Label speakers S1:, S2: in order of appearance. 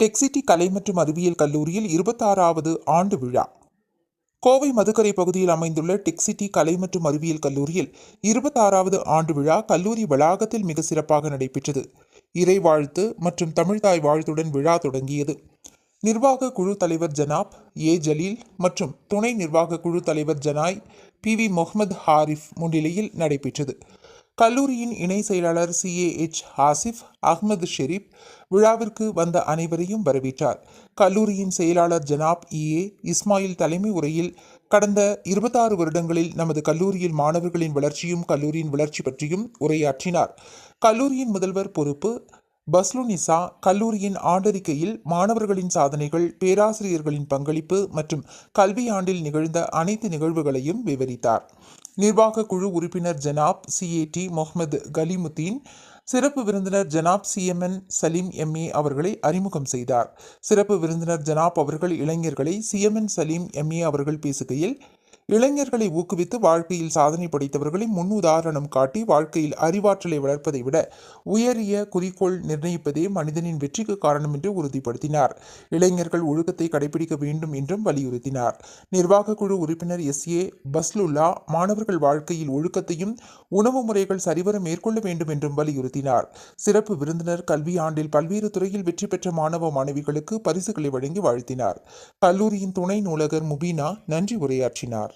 S1: Tex City கலை மற்றும் அறிவியல் கல்லூரியில் இருபத்தாறாவது ஆண்டு விழா. கோவை மதுக்கரை பகுதியில் அமைந்துள்ள டெக்சிட்டி கலை மற்றும் அறிவியல் கல்லூரியில் இருபத்தாறாவது ஆண்டு விழா கல்லூரி வளாகத்தில் மிக சிறப்பாக நடைபெற்றது. இறை வாழ்த்து மற்றும் தமிழ்தாய் வாழ்த்துடன் விழா தொடங்கியது. நிர்வாக குழு தலைவர் ஜனாப் ஏ ஜலீல் மற்றும் துணை நிர்வாக குழு தலைவர் ஜனாய் பி வி முகமது ஹாரிஃப் முன்னிலையில் நடைபெற்றது. கல்லூரியின் இணை செயலாளர் சிஏஎச் ஆசிஃப் அகமது ஷெரீப் விழாவிற்கு வந்த அனைவரையும் வரவேற்றார். கல்லூரியின் செயலாளர் ஜனாப் இஏ இஸ்மாயில் தலைமை உரையில் கடந்த இருபத்தாறு வருடங்களில் நமது கல்லூரியில் மாணவர்களின் வளர்ச்சியும் கல்லூரியின் வளர்ச்சி பற்றியும் உரையாற்றினார். கல்லூரியின் முதல்வர் பொறுப்பு பஸ்லுனிசா கல்லூரியின் ஆண்டறிக்கையில் மாணவர்களின் சாதனைகள் பேராசிரியர்களின் பங்களிப்பு மற்றும் கல்வியாண்டில் நிகழ்ந்த அனைத்து நிகழ்வுகளையும் விவரித்தார். நிர்வாக குழு உறுப்பினர் ஜனாப் சிஏடி முகமது கலிமுத்தீன் சிறப்பு விருந்தினர் ஜனாப் சிஎம்என் சலீம் எம்ஏ அவர்களை அறிமுகம் செய்தார். சிறப்பு விருந்தினர் ஜனாப் அவர்கள் இளைஞர்களை சிஎம்என் சலீம் எம்ஏ அவர்கள் பேசுகையில் இளைஞர்களை ஊக்குவித்து வாழ்க்கையில் சாதனை படைத்தவர்களை முன் உதாரணம் காட்டி வாழ்க்கையில் அறிவாற்றலை வளர்ப்பதை விட உயரிய குறிக்கோள் நிர்ணயிப்பதே மனிதனின் வெற்றிக்கு காரணம் என்று உறுதிப்படுத்தினார். இளைஞர்கள் ஒழுக்கத்தை கடைபிடிக்க வேண்டும் என்றும் வலியுறுத்தினார். நிர்வாக குழு உறுப்பினர் எஸ். ஏ. பஸ்லுல்லா மாணவர்கள் வாழ்க்கையில் ஒழுக்கத்தையும் உணவு முறைகள் சரிவர மேற்கொள்ள வேண்டும் என்றும் வலியுறுத்தினார். சிறப்பு விருந்தினர் கல்வி ஆண்டில் பல்வேறு துறையில் வெற்றி பெற்ற மாணவ மாணவிகளுக்கு பரிசுகளை வழங்கி வாழ்த்தினார். கல்லூரியின் துணை நூலகர் முபீனா நன்றி உரையாற்றினார்.